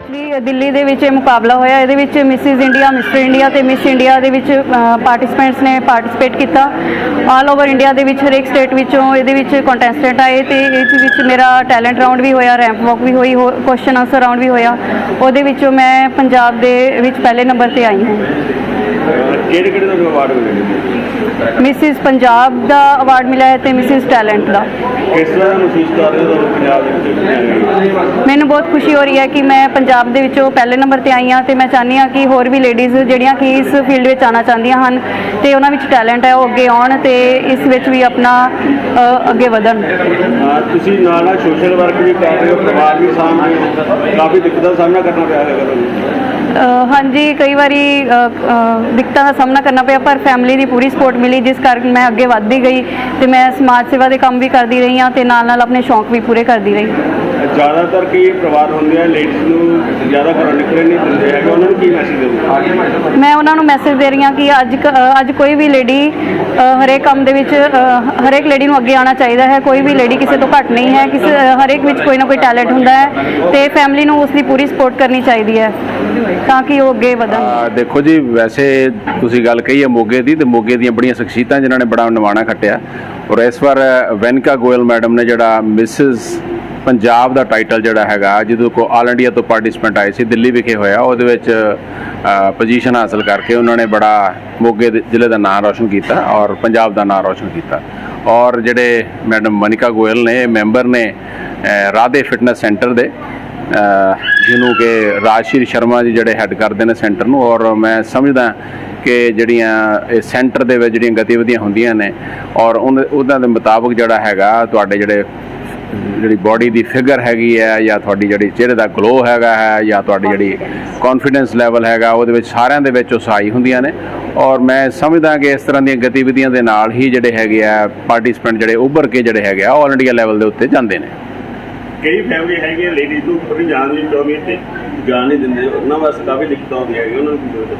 Actually Delhi ਦੇ ਵਿੱਚ ਇਹ ਮੁਕਾਬਲਾ ਹੋਇਆ। ਇਹਦੇ ਵਿੱਚ ਮਿਸਿਸ ਇੰਡੀਆ ਮਿਸਟਰ ਇੰਡੀਆ ਤੇ ਮਿਸ ਇੰਡੀਆ ਦੇ ਵਿੱਚ ਪਾਰਟਿਸਪੈਂਟਸ ਨੇ ਪਾਰਟਿਸਿਪੇਟ ਕੀਤਾ। ਆਲ ਓਵਰ ਇੰਡੀਆ ਦੇ ਵਿੱਚ, ਹਰੇਕ ਸਟੇਟ ਵਿੱਚੋਂ ਇਹਦੇ ਵਿੱਚ ਕੰਟੈਸਟੈਂਟ ਆਏ ਤੇ ਇਸ ਵਿੱਚ ਮੇਰਾ ਟੈਲੈਂਟ ਰਾਊਂਡ ਵੀ ਹੋਇਆ ਰੈਂਪ ਵਾਕ ਵੀ ਹੋਈ ਕੁਐਸਚਨ ਆਨਸਰ ਰਾਊਂਡ ਵੀ ਹੋਇਆ। ਉਹਦੇ ਵਿੱਚੋਂ ਮੈਂ ਪੰਜਾਬ ਦੇ ਵਿੱਚ ਪਹਿਲੇ ਨੰਬਰ ਤੇ ਆਈ ਹਾਂ। ਕਿਹੜੇ ਕਿਹੜੇ ਤੁਹਾਨੂੰ ਅਵਾਰਡ ਮਿਲੇ ਨੇ ਮਿਸਿਸ ਪੰਜਾਬ ਦਾ ਅਵਾਰਡ ਮਿਲਿਆ ਹੈ ਤੇ ਮਿਸਿਸ ਟੈਲੈਂਟ ਦਾ। ਕਿਸ ਤਰ੍ਹਾਂ ਮਹਿਸੂਸ ਕਰ ਰਹੇ ਹੋ ਪੰਜਾਬ ਦੇ ਵਿੱਚ? ਮੈਨੂੰ ਬਹੁਤ ਖੁਸ਼ੀ ਹੋ ਰਹੀ ਹੈ ਕਿ ਮੈਂ ਪੰਜਾਬ ਦੇ ਵਿੱਚੋਂ ਪਹਿਲੇ ਨੰਬਰ ਤੇ ਆਈ ਹਾਂ ਤੇ ਮੈਂ ਚਾਹੁੰਦੀ ਹਾਂ ਕਿ ਹੋਰ ਵੀ ਲੇਡੀਜ਼ ਜਿਹੜੀਆਂ ਕਿ ਇਸ ਫੀਲਡ ਵਿੱਚ ਆਉਣਾ ਚਾਹੁੰਦੀਆਂ ਹਨ ਤੇ ਉਹਨਾਂ ਵਿੱਚ ਟੈਲੈਂਟ ਹੈ ਉਹ ਅੱਗੇ ਆਉਣ ਤੇ ਇਸ ਵਿੱਚ ਵੀ ਆਪਣਾ ਅੱਗੇ ਵਧਣ। ਤੁਸੀਂ ਨਾਲ ਨਾਲ ਸੋਸ਼ਲ ਵਰਕ ਵੀ ਕਰ ਰਹੇ ਹੋ ਪਰਿਵਾਰ ਵੀ ਹੋ। ਕਾਫੀ ਦਿੱਕਤਾਂ ਸਾਹਮਣਾ ਕਰਨਾ ਪਿਆ ਹੈਗਾ ਤੁਹਾਨੂੰ। ਹਾਂਜੀ ਕਈ ਵਾਰੀ ਦਿੱਕਤਾਂ ਦਾ ਸਾਹਮਣਾ ਕਰਨਾ ਪਿਆ ਪਰ ਫੈਮਿਲੀ ਦੀ ਪੂਰੀ ਸਪੋਰਟ ਮਿਲੀ ਜਿਸ ਕਾਰਨ ਮੈਂ ਅੱਗੇ ਵੱਧਦੀ ਗਈ ਤੇ ਮੈਂ ਸਮਾਜ ਸੇਵਾ ਦੇ ਕੰਮ ਵੀ ਕਰਦੀ ਰਹੀ ਹਾਂ ਤੇ ਨਾਲ ਨਾਲ ਆਪਣੇ ਸ਼ੌਂਕ ਵੀ ਪੂਰੇ ਕਰਦੀ ਰਹੀ। ਜ਼ਿਆਦਾਤਰ ਕਈ ਪਰਿਵਾਰ ਹੁੰਦੇ ਆ ਲੇਡੀਜ਼ ਨੂੰ ਜ਼ਿਆਦਾ ਘਰੋਂ ਨਿਕਲਣ ਨਹੀਂ ਦਿੰਦੇ ਹੈਗੇ ਉਹਨਾਂ ਨੂੰ ਕੀ ਮੈਸੇਜ ਦੇਵੋਗੇ? ਮੈਂ ਉਹਨਾਂ ਨੂੰ ਮੈਸੇਜ ਦੇ ਰਹੀ ਹਾਂ ਕਿ ਅੱਜ ਅੱਜ ਕੋਈ ਵੀ ਲੇਡੀ ਹਰੇਕ ਕੰਮ ਦੇ ਵਿੱਚ ਹਰੇਕ ਲੇਡੀ ਨੂੰ ਅੱਗੇ ਆਉਣਾ ਚਾਹੀਦਾ ਹੈ। ਕੋਈ ਵੀ ਲੇਡੀ ਕਿਸੇ ਤੋਂ ਘੱਟ ਨਹੀਂ ਹੈ ਕਿਸੇ ਹਰੇਕ ਵਿੱਚ ਕੋਈ ਨਾ ਕੋਈ ਟੈਲੈਂਟ ਹੁੰਦਾ ਹੈ ਤੇ ਫੈਮਿਲੀ ਨੂੰ ਉਸ ਦੀ ਪੂਰੀ ਸਪੋਰਟ ਕਰਨੀ ਚਾਹੀਦੀ ਹੈ। ਤਾਂ ਕਿ ਉਹ ਅੱਗੇ ਵਧਣ। ਦੇਖੋ ਜੀ, ਵੈਸੇ ਤੁਸੀਂ ਗੱਲ ਕਹੀ ਹੈ ਮੋਗੇ ਦੀ, ਤੇ ਮੋਗੇ ਦੀਆਂ ਬੜੀਆਂ ਸ਼ਖਸੀਅਤਾਂ ਜਿਨ੍ਹਾਂ ਨੇ ਬੜਾ ਨਿਵਾਣਾ ਖੱਟਿਆ। ਔਰ ਇਸ ਵਾਰ ਵੈਨਕਾ ਗੋਇਲ ਮੈਡਮ ਨੇ ਜਿਹੜਾ ਮਿਸਿਸ ਪੰਜਾਬ ਦਾ ਟਾਈਟਲ ਜਿਹੜਾ ਹੈਗਾ ਜਦੋਂ ਕੋ ਆਲ ਇੰਡੀਆ ਤੋਂ ਪਾਰਟਿਸਪੈਂਟ ਆਏ ਸੀ, ਦਿੱਲੀ ਵਿਖੇ ਹੋਇਆ, ਉਹਦੇ ਵਿੱਚ ਪੋਜੀਸ਼ਨ ਹਾਸਲ ਕਰਕੇ ਉਹਨਾਂ ਨੇ ਬੜਾ ਮੋਗੇ ਦੇ ਜ਼ਿਲ੍ਹੇ ਦਾ ਨਾਮ ਰੌਸ਼ਨ ਕੀਤਾ ਔਰ ਪੰਜਾਬ ਦਾ ਨਾਮ ਰੌਸ਼ਨ ਕੀਤਾ। ਔਰ ਜਿਹੜੇ ਮੈਡਮ ਮਨਿਕਾ ਗੋਇਲ ਨੇ, ਇਹ ਮੈਂਬਰ ਨੇ ਰਾਧੇ ਫਿਟਨੈਸ ਸੈਂਟਰ ਦੇ ਜਿਹਨੂੰ ਕਿ ਰਾਜਸ਼ੀਰ ਸ਼ਰਮਾ ਜੀ ਜਿਹੜੇ ਹੈੱਡ ਕਰਦੇ ਨੇ ਸੈਂਟਰ ਨੂੰ, ਔਰ ਮੈਂ ਸਮਝਦਾ ਕਿ ਜਿਹੜੀਆਂ ਇਹ ਸੈਂਟਰ ਦੇ ਵਿੱਚ ਜਿਹੜੀਆਂ ਗਤੀਵਿਧੀਆਂ ਹੁੰਦੀਆਂ ਨੇ, ਔਰ ਉਹਨ- ਉਹਨਾਂ ਦੇ ਮੁਤਾਬਕ ਜਿਹੜਾ ਹੈਗਾ, ਤੁਹਾਡੇ ਜਿਹੜੇ, ਜਿਹੜੀ ਬਾਡੀ ਦੀ ਫਿਗਰ ਹੈਗੀ ਹੈ, ਜਾਂ ਤੁਹਾਡੀ ਜਿਹੜੀ ਚਿਹਰੇ ਦਾ ਗਲੋ ਹੈਗਾ ਹੈ, ਜਾਂ ਤੁਹਾਡੀ ਜਿਹੜੀ ਕੌਨਫੀਡੈਂਸ ਲੈਵਲ ਹੈਗਾ, ਉਹਦੇ ਵਿੱਚ ਸਾਰਿਆਂ ਦੇ ਵਿੱਚ ਉਹ ਸਹਾਈ ਹੁੰਦੀਆਂ ਨੇ। ਔਰ ਮੈਂ ਸਮਝਦਾ ਕਿ ਇਸ ਤਰ੍ਹਾਂ ਦੀਆਂ ਗਤੀਵਿਧੀਆਂ ਦੇ ਨਾਲ ਹੀ ਜਿਹੜੇ ਹੈਗੇ ਆ ਪਾਰਟਿਸਪੈਂਟ ਜਿਹੜੇ ਉੱਭਰ ਕੇ ਜਿਹੜੇ ਹੈਗੇ ਆ ਆਲ ਇੰਡੀਆ ਲੈਵਲ ਦੇ ਉੱਤੇ ਜਾਂਦੇ ਨੇ। ਕਈ ਫੈਮਿਲੀ ਹੈਗੀਆਂ ਲੇਡੀਜ਼ ਨੂੰ ਥੋੜੀ ਜਾਣ ਦੀ ਚਾਹੁੰਦੀ ਤੇ ਜਾਣ ਨਹੀਂ ਦਿੰਦੇ। ਉਹਨਾਂ ਵਾਸਤੇ ਕਾਫੀ ਦਿੱਕਤਾਂ ਆਉਂਦੀਆਂ ਹੈਗੀਆਂ ਉਹਨਾਂ ਨੂੰ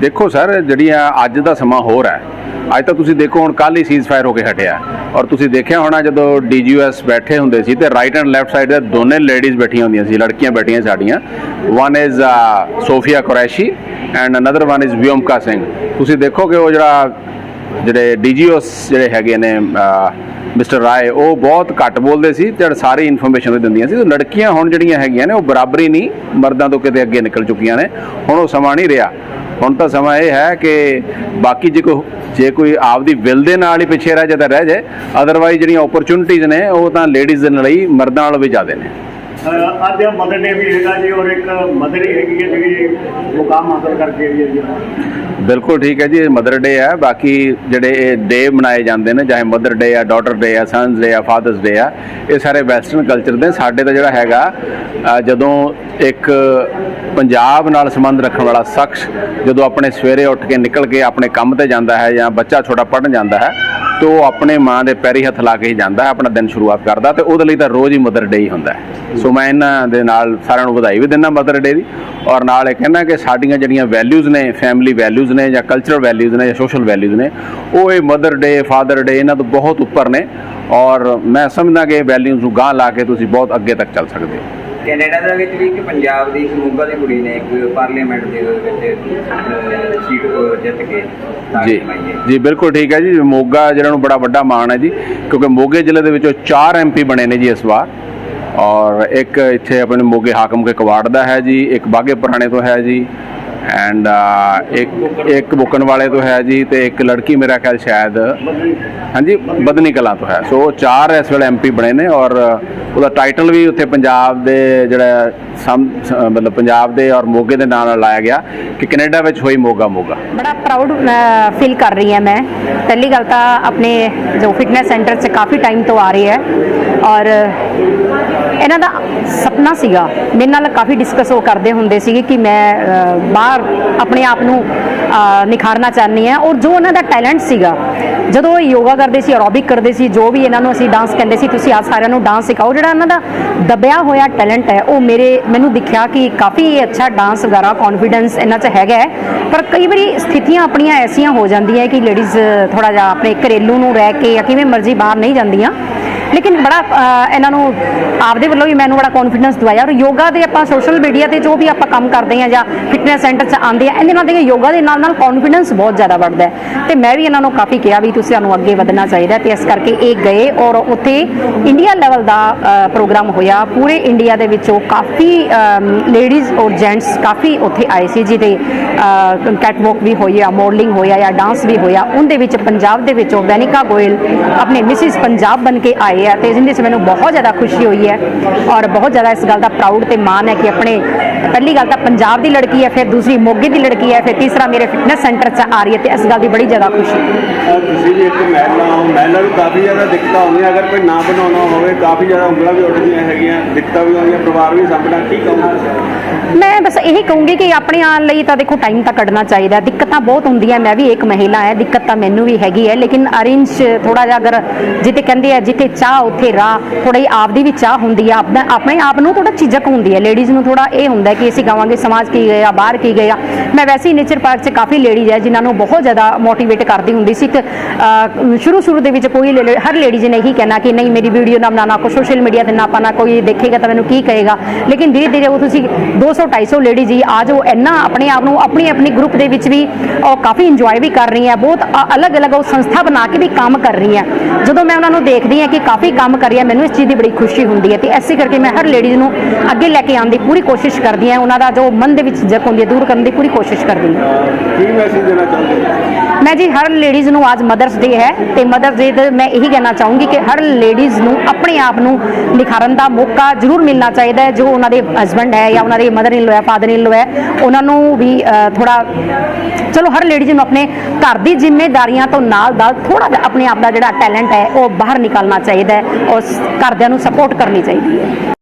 ਦੇਖੋ ਸਰ ਜਿਹੜੀਆਂ ਅੱਜ ਦਾ ਸਮਾਂ ਹੋਰ ਹੈ। ਅੱਜ ਤਾਂ ਤੁਸੀਂ ਦੇਖੋ ਹੁਣ ਕੱਲ ਹੀ ਸੀਜ਼ ਫਾਇਰ ਹੋ ਕੇ ਹਟਿਆ। ਔਰ ਤੁਸੀਂ ਦੇਖਿਆ ਹੋਣਾ ਜਦੋਂ ਡੀਜੀਯੂਐਸ ਬੈਠੇ ਹੁੰਦੇ ਸੀ ਤੇ ਰਾਈਟ ਐਂਡ ਲੈਫਟ ਸਾਈਡ ਦੇ ਦੋਨੇ ਲੇਡੀਜ਼ ਬੈਠੀਆਂ ਹੁੰਦੀਆਂ ਸੀ, ਲੜਕੀਆਂ ਬੈਠੀਆਂ ਸਾਡੀਆਂ। One is Sofia Qureshi and another one is Vyomika Singh ਤੁਸੀਂ ਦੇਖੋਗੇ ਉਹ ਜਿਹੜਾ, ਜਿਹੜੇ ਡੀਜੀਓਸ ਜਿਹੜੇ ਹੈਗੇ ਨੇ ਮਿਸਟਰ ਰਾਏ, ਉਹ ਬਹੁਤ ਘੱਟ ਬੋਲਦੇ ਸੀ ਤੇ ਸਾਰੀ ਇਨਫੋਰਮੇਸ਼ਨ ਉਹ ਦਿੰਦੀਆਂ ਸੀ। ਤੇ ਲੜਕੀਆਂ ਹੁਣ ਜਿਹੜੀਆਂ ਹੈਗੀਆਂ ਨੇ, ਉਹ ਬਰਾਬਰੀ ਨਹੀਂ, ਮਰਦਾਂ ਤੋਂ ਕਿਤੇ ਅੱਗੇ ਨਿਕਲ ਚੁੱਕੀਆਂ ਨੇ। ਹੁਣ ਉਹ ਸਮਾਂ ਨਹੀਂ ਰਿਹਾ। ਹੁਣ ਤਾਂ ਸਮਾਂ ਇਹ ਹੈ ਕਿ ਬਾਕੀ ਜੇ ਕੋਈ ਜੇ ਕੋਈ ਆਪਦੀ ਵਿਲ ਦੇ ਨਾਲ ਹੀ ਪਿੱਛੇ ਰਹਿ ਜਾਏ ਤਾਂ ਰਹਿ ਜਾਏ। ਅਦਰਵਾਈਜ਼ ਜਿਹੜੀਆਂ ਓਪਰਚੁਨਿਟੀਜ਼ ਨੇ, ਉਹ ਤਾਂ ਲੇਡੀਜ਼ ਦੇ ਲਈ ਮਰਦਾਂ ਨਾਲੋਂ ਵੀ ਜ਼ਿਆਦਾ ਨੇ। ਅਹ ਅੱਜ ਮਦਰ ਡੇ ਵੀ ਹੈਗਾ ਜੀ ਔਰ ਇੱਕ ਮਦਰ ਹੈਗੀ ਹੈ ਜਿਹੜੀ ਮੁਕਾਮ ਹਾਸਲ ਕਰਕੇ ਆਈ ਹੈ ਜੀ। ਬਿਲਕੁਲ ਠੀਕ ਹੈ ਜੀ ਮਦਰ ਡੇ ਹੈ। ਬਾਕੀ ਜਿਹੜੇ ਇਹ ਡੇ ਮਨਾਏ ਜਾਂਦੇ ਨੇ, ਚਾਹੇ ਮਦਰ ਡੇ ਆ ਡਾਟਰ ਡੇ ਆ ਸਨਸ ਡੇ ਆ ਫਾਦਰਸ ਡੇ ਆ, ਇਹ ਸਾਰੇ ਵੈਸਟਰਨ ਕਲਚਰ ਦੇ। ਸਾਡੇ ਤਾਂ ਜਿਹੜਾ ਹੈਗਾ ਜਦੋਂ ਇੱਕ ਪੰਜਾਬ ਨਾਲ ਸੰਬੰਧ ਰੱਖਣ ਵਾਲਾ ਸ਼ਖਸ ਜਦੋਂ ਆਪਣੇ ਸਵੇਰੇ ਉੱਠ ਕੇ ਨਿਕਲ ਕੇ ਆਪਣੇ ਕੰਮ ਤੇ ਜਾਂਦਾ ਹੈ ਜਾਂ ਬੱਚਾ ਛੋਟਾ ਪੜਨ ਜਾਂਦਾ ਹੈ, ਤਾਂ ਉਹ ਆਪਣੇ ਮਾਂ ਦੇ ਪੈਰੀ ਹੱਥ ਲਾ ਕੇ ਹੀ ਜਾਂਦਾ ਆਪਣਾ ਦਿਨ ਸ਼ੁਰੂਆਤ ਕਰਦਾ ਤੇ ਉਹਦੇ ਲਈ ਤਾਂ ਰੋਜ਼ ਹੀ ਮਦਰ ਡੇ ਹੀ ਹੁੰਦਾ ਸੋ ਮੈਂ ਇਹਨਾਂ ਦੇ ਨਾਲ ਸਾਰਿਆਂ ਨੂੰ ਵਧਾਈ ਵੀ ਦਿੰਦਾ ਮਦਰ ਡੇ ਦੀ। ਔਰ ਨਾਲ ਇਹ ਕਹਿੰਦਾ ਕਿ ਸਾਡੀਆਂ ਜਿਹੜੀਆਂ ਵੈਲਿਊਜ਼ ਨੇ ਫੈਮਿਲੀ ਵੈਲਿਊਜ਼ ਨੇ ਜਾਂ ਕਲਚਰਲ ਵੈਲਿਊਜ਼ ਨੇ ਜਾਂ ਸੋਸ਼ਲ ਵੈਲਿਊਜ਼ ਨੇ ਉਹ ਇਹ ਮਦਰ ਡੇ ਫਾਦਰ ਡੇ ਇਹਨਾਂ ਤੋਂ ਬਹੁਤ ਉੱਪਰ ਨੇ। ਔਰ ਮੈਂ ਸਮਝਦਾ ਕਿ ਇਹ ਵੈਲਿਊਜ਼ ਨੂੰ ਗਾਂਹ ਲਾ ਕੇ ਤੁਸੀਂ ਬਹੁਤ ਅੱਗੇ ਤੱਕ ਚੱਲ ਸਕਦੇ ਹੋ। ਕੈਨੇਡਾ ਦੇ ਵਿੱਚ ਵੀ ਇੱਕ ਪੰਜਾਬ ਦੀ ਮੋਗਾ ਦੀ ਕੁੜੀ ਨੇ ਇੱਕ ਪਾਰਲੀਮੈਂਟ ਦੇ ਵਿੱਚ ਸੀਟ ਜਿੱਤ ਕੇ ਜੀ ਜੀ ਬਿਲਕੁਲ ਠੀਕ ਹੈ ਜੀ। ਮੋਗਾ ਜਿਹੜਾ ਨੂੰ ਬੜਾ ਵੱਡਾ ਮਾਣ ਹੈ ਜੀ ਕਿਉਂਕਿ ਮੋਗੇ ਜ਼ਿਲ੍ਹੇ ਦੇ ਵਿੱਚੋਂ 4 ਐਮਪੀ ਬਣੇ ਨੇ ਜੀ ਇਸ ਵਾਰ। ਔਰ ਇੱਕ ਇੱਥੇ ਆਪਣੇ ਮੋਗੇ ਹਾਕਮ ਕੇ ਕਵਾੜ ਦਾ ਹੈ ਜੀ, ਇੱਕ ਬਾਗੇ ਪੁਰਾਣੇ ਤੋਂ ਹੈ ਜੀ ਐਂਡ ਇੱਕ ਇੱਕ ਬੁੱਕਣ ਵਾਲੇ ਤੋਂ ਹੈ ਜੀ ਤੇ ਇੱਕ ਲੜਕੀ ਮੇਰਾ ਖਿਆਲ ਸ਼ਾਇਦ, ਹਾਂਜੀ, ਬਦਨੀ ਕਲਾ ਤੋਂ ਹੈ। ਸੋ ਚਾਰ ਇਸ ਵੇਲੇ ਐਮਪੀ ਬਣੇ ਨੇ ਔਰ ਉਹਦਾ ਟਾਈਟਲ ਵੀ ਉੱਥੇ ਪੰਜਾਬ ਦੇ ਜਿਹੜਾ ਮਤਲਬ ਪੰਜਾਬ ਦੇ ਔਰ ਮੋਗੇ ਦੇ ਨਾਂ ਨਾਲ ਲਾਇਆ ਗਿਆ ਕਿ ਕੈਨੇਡਾ ਵਿੱਚ ਹੋਈ ਮੋਗਾ ਮੋਗਾ। ਬੜਾ ਪ੍ਰਾਊਡ ਫੀਲ ਕਰ ਰਹੀ ਹਾਂ ਮੈਂ। ਪਹਿਲੀ ਗੱਲ ਤਾਂ ਆਪਣੇ ਜੋ ਫਿਟਨੈਸ ਸੈਂਟਰ 'ਚ ਕਾਫੀ ਟਾਈਮ ਤੋਂ ਆ ਰਹੀ ਹੈ। ਔਰ ਇਹਨਾਂ ਦਾ ਸੁਪਨਾ ਸੀਗਾ, ਮੇਰੇ ਨਾਲ ਕਾਫੀ ਡਿਸਕਸ ਉਹ ਕਰਦੇ ਹੁੰਦੇ ਸੀਗੇ ਕਿ ਮੈਂ ਬਾਹਰ ਆਪਣੇ ਆਪ ਨੂੰ ਨਿਖਾਰਨਾ ਚਾਹੁੰਦੀ ਹਾਂ। ਔਰ ਜੋ ਉਹਨਾਂ ਦਾ ਟੈਲੈਂਟ ਸੀਗਾ ਜਦੋਂ ਇਹ ਯੋਗਾ ਕਰਦੇ ਸੀ ਐਰੋਬਿਕ ਕਰਦੇ ਸੀ, ਜੋ ਵੀ ਇਹਨਾਂ ਨੂੰ ਅਸੀਂ ਡਾਂਸ ਕਹਿੰਦੇ ਸੀ, ਤੁਸੀਂ ਆ ਸਾਰਿਆਂ ਨੂੰ ਡਾਂਸ ਸਿਖਾਓ, ਜਿਹੜਾ ਇਹਨਾਂ ਦਾ ਦਬਿਆ ਹੋਇਆ ਟੈਲੈਂਟ ਹੈ, ਉਹ ਮੇਰੇ, ਮੈਨੂੰ ਦਿਖਿਆ ਕਿ ਕਾਫੀ ਅੱਛਾ ਡਾਂਸ ਵਗੈਰਾ ਕੌਨਫੀਡੈਂਸ ਇਹਨਾਂ 'ਚ ਹੈਗਾ ਹੈ। ਪਰ ਕਈ ਵਾਰੀ ਸਥਿਤੀਆਂ ਆਪਣੀਆਂ ਐਸੀਆਂ ਹੋ ਜਾਂਦੀਆਂ ਕਿ ਲੇਡੀਜ਼ ਥੋੜਾ ਜਿਹਾ ਆਪਣੇ ਘਰੇਲੂ ਨੂੰ ਰਹਿ ਕੇ ਜਾਂ ਕਿਵੇਂ ਮਰਜ਼ੀ ਬਾਹਰ ਨਹੀਂ ਜਾਂਦੀਆਂ। ਲੇਕਿਨ ਬੜਾ ਇਹਨਾਂ ਨੂੰ ਆਪਦੇ ਵੱਲੋਂ ਵੀ ਮੈਨੂੰ ਬੜਾ ਕੌਨਫੀਡੈਂਸ ਦਵਾਇਆ। ਔਰ ਯੋਗਾ ਦੇ ਆਪਾਂ ਸੋਸ਼ਲ ਮੀਡੀਆ ਤੇ ਜੋ ਵੀ ਆਪਾਂ ਕੰਮ ਕਰਦੇ ਆ ਜਾਂ ਫਿਟਨੈਸ ਸੈਂਟਰ 'ਚ ਆਉਂਦੇ ਆ ਇਹਦੇ ਨਾਲ ਦੇ ਯੋਗਾ ਦੇ ਨਾਲ ਨਾਲ ਕੌਨਫੀਡੈਂਸ ਬਹੁਤ ਜ਼ਿਆਦਾ ਵੱਧਦਾ ਹੈ। ਤੇ ਮੈਂ ਵੀ ਇਹਨਾਂ ਨੂੰ ਕਾਫੀ ਕਿਹਾ ਵੀ ਤੁਸੀਂ ਸਾਨੂੰ ਅੱਗੇ ਵਧਣਾ ਚਾਹੀਦਾ ਹੈ ਤੇ ਇਸ ਕਰਕੇ ਇਹ ਗਏ ਔਰ ਉੱਥੇ ਇੰਡੀਆ ਲੈਵਲ ਦਾ ਪ੍ਰੋਗਰਾਮ ਹੋਇਆ। ਪੂਰੇ ਇੰਡੀਆ ਦੇ ਵਿੱਚੋਂ ਕਾਫੀ ਲੇਡੀਜ਼ ਔਰ ਜੈਂਟਸ ਕਾਫੀ ਉੱਥੇ ਆਏ ਸੀ, ਜਿਹਦੇ ਕੈਟਵਾਕ ਵੀ ਹੋਈ ਆ ਮਾਡਲਿੰਗ ਹੋਇਆ ਜਾਂ ਡਾਂਸ ਵੀ ਹੋਇਆ। ਉਹਦੇ ਵਿੱਚ ਪੰਜਾਬ ਦੇ ਵਿੱਚੋਂ ਵੈਨਿਕਾ ਗੋਇਲ ਆਪਣੇ ਮਿਸਿਸ ਪੰਜਾਬ ਬਣ ਕੇ ਆਏ ਆ ਤੇ ਜਿੰਦੇ 'ਚ ਮੈਨੂੰ ਬਹੁਤ ਜ਼ਿਆਦਾ ਖੁਸ਼ੀ ਹੋਈ ਹੈ ਔਰ ਬਹੁਤ ਜ਼ਿਆਦਾ ਇਸ ਗੱਲ ਦਾ ਪ੍ਰਾਊਡ ਤੇ ਮਾਣ ਹੈ ਕਿ ਆਪਣੇ ਪਹਿਲੀ ਗੱਲ ਤਾਂ ਪੰਜਾਬ ਦੀ ਲੜਕੀ ਹੈ, ਫਿਰ ਦੂਸਰੀ ਮੋਗੇ ਦੀ ਲੜਕੀ ਹੈ, ਫਿਰ ਤੀਸਰਾ ਮੇਰੇ ਫਿਟਨੈਸ ਸੈਂਟਰ 'ਚ ਆ ਰਹੀ ਹੈ ਤੇ ਇਸ ਗੱਲ ਦੀ ਬੜੀ ਜ਼ਿਆਦਾ ਖੁਸ਼ੀ। ਹੈ ਅਹ ਤੁਸੀਂ ਵੀ ਨੂੰ ਕਾਫੀ ਜ਼ਿਆਦਾ ਦਿੱਕਤਾਂ ਆਉਂਦੀਆਂ। ਅਗਰ ਕੋਈ ਨਾ ਬਣਾਉਣਾ ਹੋਵੇ, ਕਾਫੀ ਜ਼ਿਆਦਾ ਉਂਗਲਾਂ ਵੀ ਉੱਠਦੀਆਂ ਹੈਗੀਆਂ, ਦਿੱਕਤਾਂ ਵੀ ਆਉਂਦੀਆਂ, ਪਰਿਵਾਰ ਵੀ ਸਾਂਭਣਾ, ਕੀ ਕਹੋਗੇ? ਮੈਂ ਬਸ ਇਹੀ ਕਹੂੰਗੀ ਕਿ ਆਪਣੇ ਆਉਣ ਲਈ ਤਾਂ ਦੇਖੋ ਟਾਈਮ ਤਾਂ ਕੱਢਣਾ ਚਾਹੀਦਾ। ਦਿੱਕਤਾਂ ਬਹੁਤ ਹੁੰਦੀਆਂ, ਮੈਂ ਵੀ ਇੱਕ ਮਹਿਲਾ ਹੈ, ਦਿੱਕਤ ਤਾਂ ਮੈਨੂੰ ਵੀ ਹੈਗੀ ਹੈ। ਲੇਕਿਨ ਅਰੇਂਜ ਥੋੜਾ ਜਿਹਾ ਅਗਰ ਜਿੱਤੇ ਕਹਿੰਦੇ ਆ, ਜਿੱਥੇ ਚਾਹ, ਉੱਥੇ ਰਾਹ ਥੋੜਾ ਹੀ ਆਪਦੀ ਵੀ ਚਾਹ ਹੁੰਦੀ ਆ। ਆਪਣਾ, ਆਪਣੇ ਆਪ ਨੂੰ ਥੋੜਾ ਝਿਜਕ ਹੁੰਦੀ ਹੈ। ਲੇਡੀਜ਼ ਨੂੰ ਥੋੜਾ ਇਹ ਹੁੰਦਾ ਕਿ ਅਸੀਂ ਕਹਾਂਗੇ ਸਮਾਜ ਕੀ ਗਿਆ, ਬਾਹਰ ਕੀ ਗਿਆ। ਮੈਂ ਵੈਸੇ ਹੀ ਨੇਚਰ ਪਾਰਕ 'ਚ ਕਾਫੀ ਲੇਡੀਜ਼ ਹੈ, ਜਿਨ੍ਹਾਂ ਨੂੰ ਬਹੁਤ ਜ਼ਿਆਦਾ ਮੋਟੀਵੇਟ ਕਰਦੀ ਹੁੰਦੀ ਸੀ ਕਿ ਸ਼ੁਰੂ ਸ਼ੁਰੂ ਦੇ ਵਿੱਚ ਕੋਈ ਲੇ- ਹਰ ਲੇਡੀਜ਼ ਨੇ ਇਹੀ ਕਹਿਣਾ ਕਿ ਨਹੀਂ ਮੇਰੀ ਵੀਡੀਓ ਨਾ ਬਣਾਉਣਾ ਕੋਈ ਸੋਸ਼ਲ ਮੀਡੀਆ ਤੇ ਨਾ ਪਾਣਾ ਕੋਈ ਦੇਖੇਗਾ ਤਾਂ ਮੈਨੂੰ ਕੀ ਕਹੇਗਾ। ਲੇਕਿਨ ਧੀਰੇ ਧੀਰੇ ਉਹ ਤੁਸੀਂ 200 250 ਲੇਡੀਜ਼ ਹੀ ਆ ਜੋ ਇੰਨਾ ਆਪਣੇ ਆਪ ਨੂੰ ਆਪਣੀ ਆਪਣੀ ਗਰੁੱਪ ਦੇ ਵਿੱਚ ਵੀ ਉਹ ਕਾਫੀ ਇੰਜੋਏ ਵੀ ਕਰ ਰਹੀ ਹੈ ਬਹੁਤ ਅਲੱਗ-ਅਲੱਗ ਉਹ ਸੰਸਥਾ ਬਣਾ ਕੇ ਵੀ ਕੰਮ ਕਰ ਰਹੀ ਹੈ ਜਦੋਂ ਮੈਂ ਉਹਨਾਂ ਨੂੰ ਦੇਖਦੀ ਹਾਂ ਕਿ ਕਾਫੀ ਕੰਮ ਕਰ ਰਹੀ ਹੈ ਮੈਨੂੰ ਇਸ ਚੀਜ਼ ਦੀ ਬੜੀ ਖੁਸ਼ੀ ਹੁੰਦੀ ਹੈ ਤੇ ਐਸੇ ਕਰਕੇ ਮੈਂ ਹਰ ਲੇਡੀਜ਼ ਨੂੰ ਅੱਗੇ ਲੈ ਕੇ ਆਉਣ ਦੀ ਪੂਰੀ ਕੋਸ਼ਿਸ਼ ਕਰਦੀ ਹਾਂ ਉਹਨਾਂ ਦਾ ਜੋ ਮਨ ਦੇ ਵਿੱਚ ਜਕ ਹੁੰਦੀ ਹੈ ਦੂਰ ਕਰਨ ਦੀ ਪੂਰੀ ਕੋਸ਼ਿਸ਼ ਕਰਦੀ ਹਾਂ। ਕੀ ਮੈਸੇਜ ਦੇਣਾ ਚਾਹੁੰਦੇ ਮੈਂ ਜੀ ਹਰ ਲੇਡੀਜ਼ ਨੂੰ ਅੱਜ ਮਦਰਸ ਡੇ ਹੈ ਤੇ ਮਦਰਸ ਡੇ ਤੇ ਮੈਂ ਇਹੀ ਕਹਿਣਾ ਚਾਹੂੰਗੀ ਕਿ ਹਰ ਲੇਡੀਜ਼ ਨੂੰ ਆਪਣੇ ਆਪ ਨੂੰ ਨਿਖਾਰਨ ਦਾ ਮੌਕਾ ਜ਼ਰੂਰ ਮਿਲਣਾ ਚਾਹੀਦਾ ਹੈ। ਜੋ ਉਹਨਾਂ ਦੇ ਹਸਬੰਡ ਹੈ ਜਾਂ ਉਹਨਾਂ ਦੇ ਮਦਰ ਇਨ ਲੋ ਹੈ ਫਾਦਰ ਇਨ ਲੋ ਹੈ, ਉਹਨਾਂ ਨੂੰ ਵੀ ਥੋੜਾ ਚਲੋ ਹਰ ਲੇਡੀਜ਼ ਨੂੰ ਆਪਣੇ ਘਰ ਦੀ ਜ਼ਿੰਮੇਵਾਰੀਆਂ ਤੋਂ ਨਾਲ ਨਾਲ ਥੋੜਾ ਜਿਹਾ ਆਪਣੇ ਆਪ ਦਾ ਜਿਹੜਾ ਟੈਲੈਂਟ ਹੈ, ਉਹ ਬਾਹਰ ਨਿਕਾਲਣਾ ਚਾਹੀਦਾ ਹੈ। ਔਰ ਘਰਦਿਆਂ ਨੂੰ ਸਪੋਰਟ ਕਰਨੀ ਚਾਹੀਦੀ ਹੈ।